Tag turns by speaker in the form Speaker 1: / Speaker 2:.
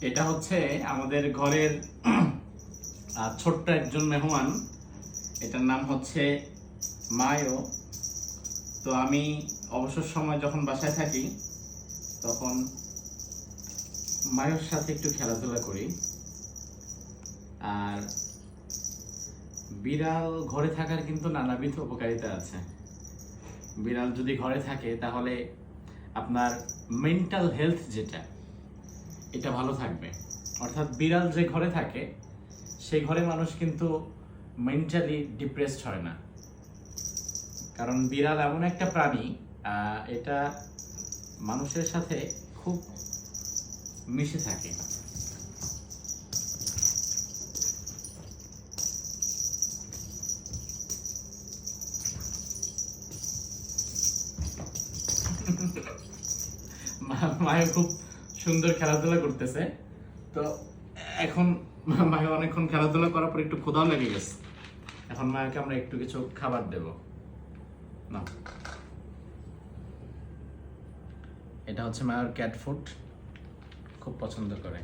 Speaker 1: এটা হচ্ছে আমাদের ঘরের ছোট্ট একজন মেহমান। এটার নাম হচ্ছে মায়ো। তো আমি অবসর সময় যখন বাসায় থাকি, তখন মায়ের সাথে একটু খেলাধুলা করি। আর বিড়াল ঘরে থাকার কিন্তু নানাবিধ উপকারিতা আছে। বিড়াল যদি ঘরে থাকে, তাহলে আপনার মেন্টাল হেলথ যেটা এটা ভালো থাকবে। অর্থাৎ বিড়াল যে ঘরে থাকে, সেই ঘরে মানুষ কিন্তু মেন্টালি ডিপ্রেসড হয় না। কারণ বিড়াল এমন একটা প্রাণী এটা মানুষের সাথে খুব মিশে থাকে। মা- মায়ে খুব সুন্দর খেলাধুলা করতেছে। তো এখন মায়ে অনেকক্ষণ খেলাধুলা করার পর একটু ক্ষুধাও লেগে গেছে। এখন মায়াকে আমরা একটু কিছু খাবার দেব। না এটা হচ্ছে মায়ের ক্যাট ফুড খুব পছন্দ করে।